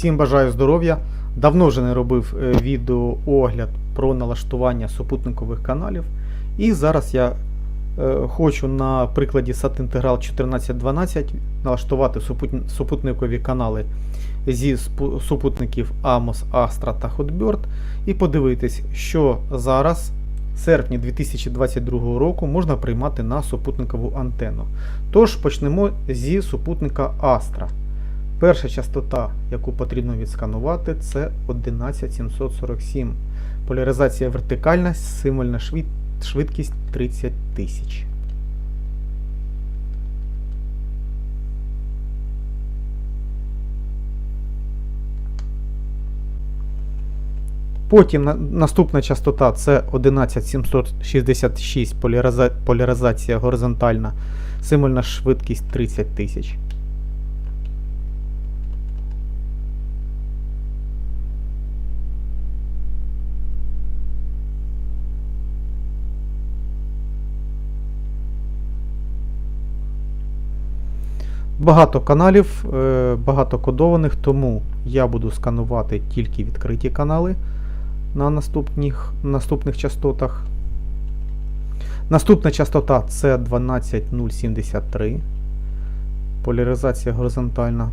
Всім бажаю здоров'я. Давно вже не робив е, відеоогляд про налаштування супутникових каналів. І зараз я е, хочу на прикладі SAT Integral 1412 налаштувати супутникові канали зі супутників Amos, Astra та Hotbird і подивитись, що зараз, серпні 2022 року, можна приймати на супутникову антенну. Тож почнемо зі супутника Astra. Перша частота, яку потрібно відсканувати, це 11747. Поляризація вертикальна, символьна швид- швидкість 30 тисяч. Потім на- наступна частота це 11766 поляриза- поляризація горизонтальна, символьна швидкість 30 тисяч. Багато каналів, е, багато кодованих, тому я буду сканувати тільки відкриті канали на наступних, наступних частотах. Наступна частота це 12073. Поляризація горизонтальна.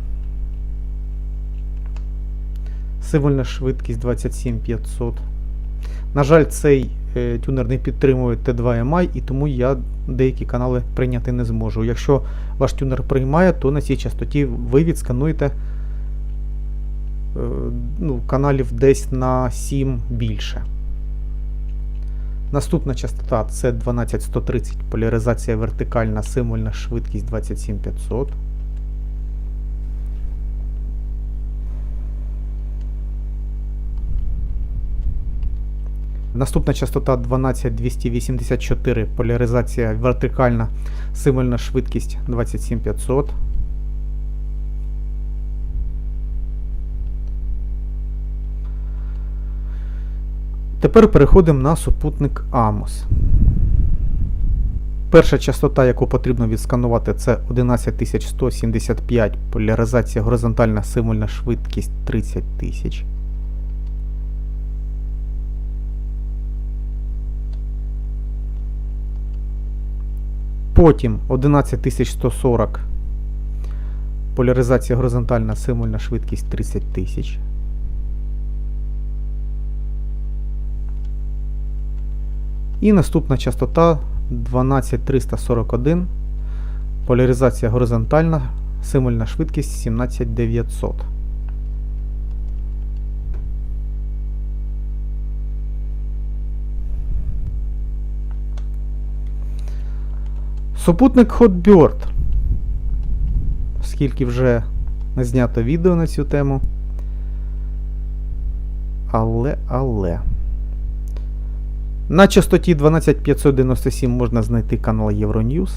Символьна швидкість 27500. На жаль, цей тюнер не підтримує T2MI, і тому я деякі канали прийняти не зможу. Якщо ваш тюнер приймає, то на цій частоті ви відскануєте е, ну, каналів десь на 7 більше. Наступна частота це 12130, поляризація вертикальна, символьна швидкість 27500. Наступна частота 12284, поляризація вертикальна, символьна швидкість 27500. Тепер переходимо на супутник Amos. Перша частота, яку потрібно відсканувати, це 11175, поляризація горизонтальна, символьна швидкість 30 тисяч. Потім 11140. Поляризація горизонтальна, символьна швидкість 30 тисяч. І наступна частота 12341. Поляризація горизонтальна, символьна швидкість 17900. Супутник Hotbird. Оскільки вже не знято відео на цю тему. Але, але. На частоті 12597 можна знайти канал Euronews.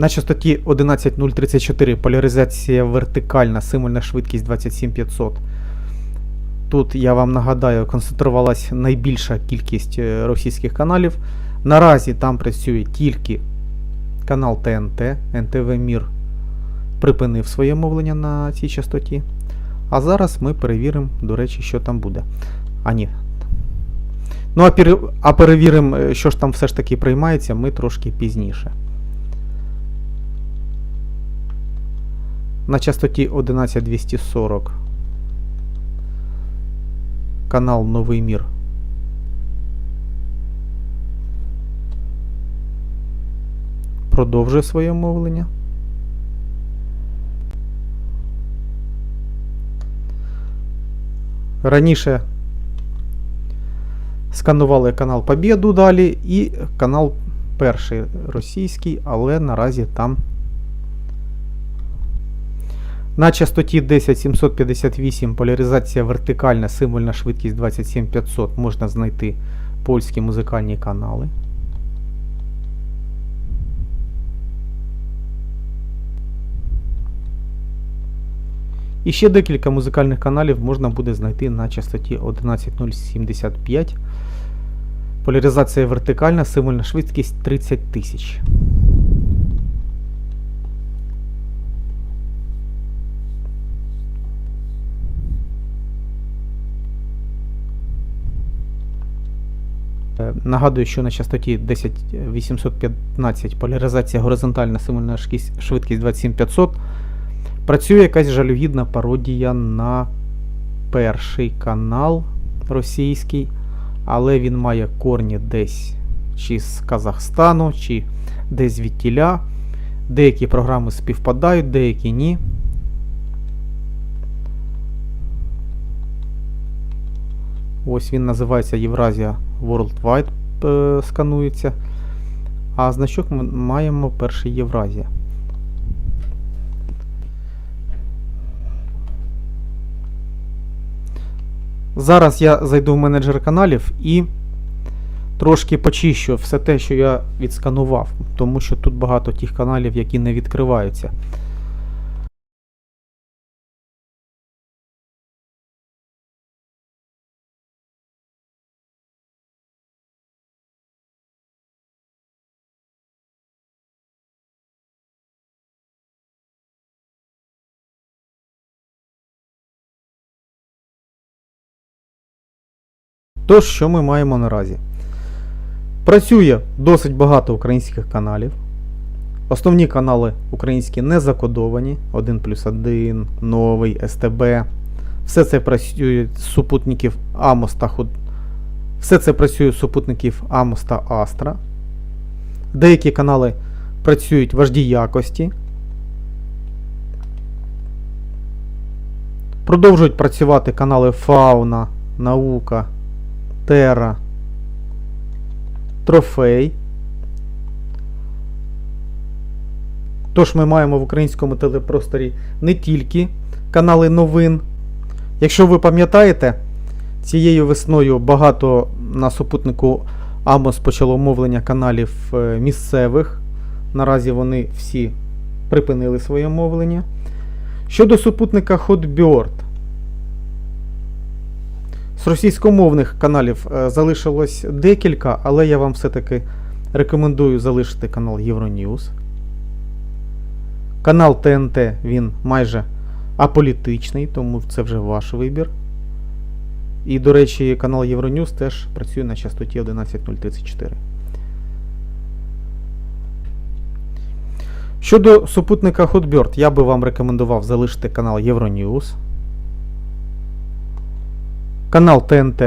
На частоті 11034 поляризація вертикальна, символьна швидкість 27500. Тут я вам нагадаю, концентрувалась найбільша кількість е, російських каналів. Наразі там працює тільки канал ТНТ, НТВ Мір припинив своє мовлення на цій частоті. А зараз ми перевіримо, до речі, що там буде. А ні. Ну, а, перевіримо, е, що ж там все ж таки приймається, ми трошки пізніше. На частоті 11240 канал Новий Мір продовжує своє мовлення. Раніше сканували канал Побєду далі і канал перший російський, але наразі там на частоті 10758 поляризація вертикальна, символьна швидкість 27500 можна знайти польські музикальні канали. І ще декілька музикальних каналів можна буде знайти на частоті 11075. Поляризація вертикальна, символьна швидкість 30 тисяч. Нагадую, що на частоті 10815 поляризація горизонтальна символьна швидкість 27500 працює якась жалюгідна пародія на перший канал російський, але він має корні десь чи з Казахстану, чи десь звідтіля. Деякі програми співпадають, деякі ні. Ось він називається Євразія Worldwide е, сканується. А значок ми маємо перший Євразія. Зараз я зайду в менеджер каналів і трошки почищу все те, що я відсканував, тому що тут багато тих каналів, які не відкриваються. Тож, що ми маємо наразі? Працює досить багато українських каналів. Основні канали українські не закодовані. 1 плюс 1, новий, СТБ. Все це працює супутників Амос та Худ. Все це працює супутників Амос та Астра. Деякі канали працюють важді якості. Продовжують працювати канали Фауна, Наука, Терра, Трофей. Тож ми маємо в українському телепросторі не тільки канали новин. Якщо ви пам'ятаєте, цією весною багато на супутнику Амос почало мовлення каналів е, місцевих. Наразі вони всі припинили своє мовлення. Щодо супутника Hotbird, з російськомовних каналів е, залишилось декілька, але я вам все-таки рекомендую залишити канал Euronews. Канал ТНТ він майже аполітичний, тому це вже ваш вибір. І, до речі, канал Euronews теж працює на частоті 11034. Щодо супутника Hotbird, я би вам рекомендував залишити канал Euronews. Канал ТНТ,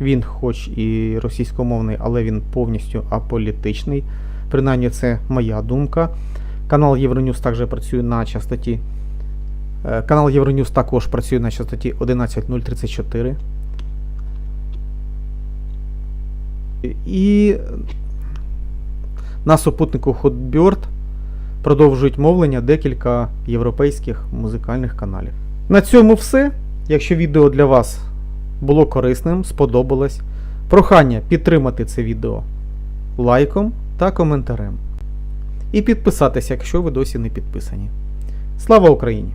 він хоч і російськомовний, але він повністю аполітичний. Принаймні, це моя думка. Канал Euronews також працює на частоті. е, Канал Euronews також працює на частоті 11034. І на супутнику Hotbird продовжують мовлення декілька європейських музикальних каналів. На цьому все. Якщо відео для вас було корисним, сподобалось, прохання підтримати це відео лайком та коментарем. І підписатися, якщо ви досі не підписані. Слава Україні!